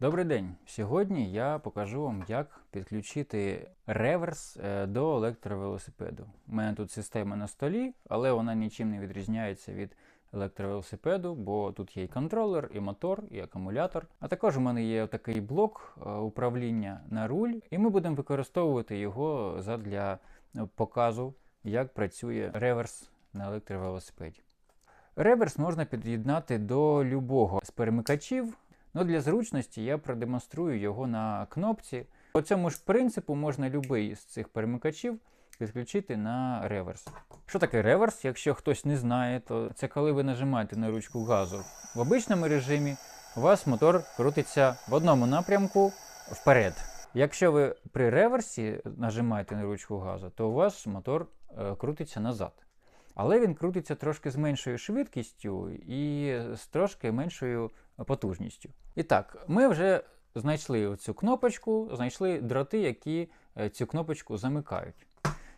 Добрий день! Сьогодні я покажу вам, як підключити реверс е, до електровелосипеду. У мене тут система на столі, але вона нічим не відрізняється від електровелосипеду, бо тут є і контролер, і мотор, і акумулятор. А також у мене є такий блок е, управління на руль, і ми будемо використовувати його задля е, показу, як працює реверс на електровелосипеді. Реверс можна під'єднати до любого з перемикачів. Ну, для зручності я продемонструю його на кнопці. По цьому ж принципу можна будь-який з цих перемикачів підключити на реверс. Що таке реверс? Якщо хтось не знає, то це коли ви нажимаєте на ручку газу. В обичному режимі у вас мотор крутиться в одному напрямку вперед. Якщо ви при реверсі нажимаєте на ручку газу, то у вас мотор е, крутиться назад. Але він крутиться трошки з меншою швидкістю і з трошки меншою потужністю. І так, ми вже знайшли цю кнопочку, знайшли дроти, які е, цю кнопочку замикають.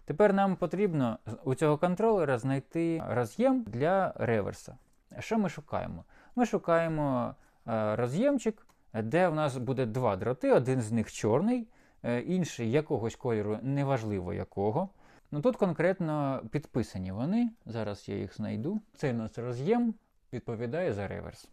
Тепер нам потрібно у цього контролера знайти роз'єм для реверса. Що ми шукаємо? Ми шукаємо е, роз'ємчик, де в нас буде два дроти, один з них чорний, е, інший якогось кольору, неважливо якого. Ну тут конкретно підписані вони. Зараз я їх знайду. Цей у нас роз'єм відповідає за реверс.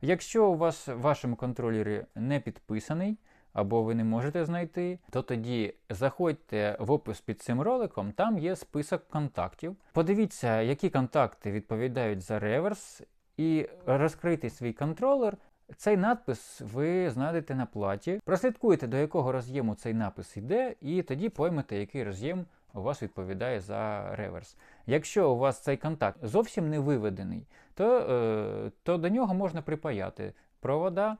Якщо у вас в вашому контролері не підписаний, або ви не можете знайти, то тоді заходьте в опис під цим роликом, там є список контактів. Подивіться, які контакти відповідають за реверс, і розкрийте свій контролер. Цей надпис ви знайдете на платі. Прослідкуйте, до якого роз'єму цей напис йде, і тоді поймете, який роз'єм у вас відповідає за реверс. Якщо у вас цей контакт зовсім не виведений, то, е, то до нього можна припаяти провода,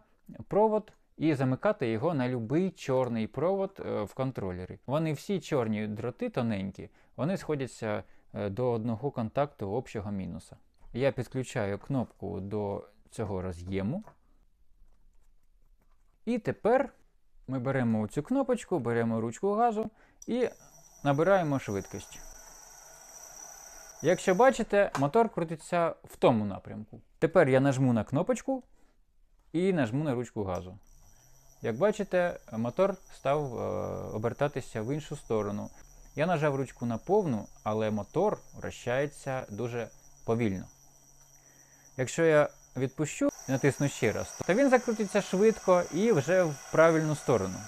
провод і замикати його на будь-який чорний провод е, в контролері. Вони всі чорні дроти тоненькі, вони сходяться е, до одного контакту общого мінуса. Я підключаю кнопку до цього роз'єму. І тепер ми беремо цю кнопочку, беремо ручку газу і набираємо швидкість. Якщо бачите, мотор крутиться в тому напрямку. Тепер я нажму на кнопочку і нажму на ручку газу. Як бачите, мотор став е, обертатися в іншу сторону. Я нажав ручку на повну, але мотор вращається дуже повільно. Якщо я відпущу і натисну ще раз, то він закрутиться швидко і вже в правильну сторону.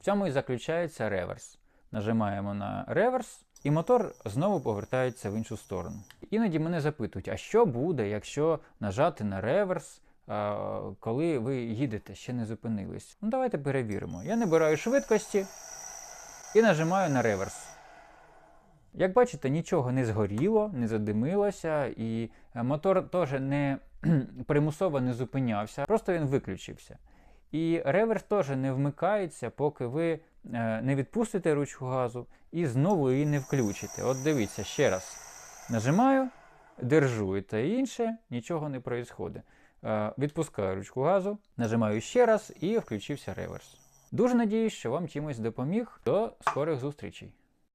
В цьому і заключається реверс. Нажимаємо на реверс, і мотор знову повертається в іншу сторону. Іноді мене запитують, а що буде, якщо нажати на реверс, коли ви їдете, ще не зупинились? Ну, давайте перевіримо. Я набираю швидкості і нажимаю на реверс. Як бачите, нічого не згоріло, не задимилося, і мотор теж не примусово не зупинявся, просто він виключився. І реверс теж не вмикається, поки ви е, не відпустите ручку газу і знову її не включите. От дивіться, ще раз. Нажимаю, держу і та інше, нічого не відбувається. Е, відпускаю ручку газу, нажимаю ще раз і включився реверс. Дуже надіюсь, що вам чимось допоміг. До скорих зустрічей!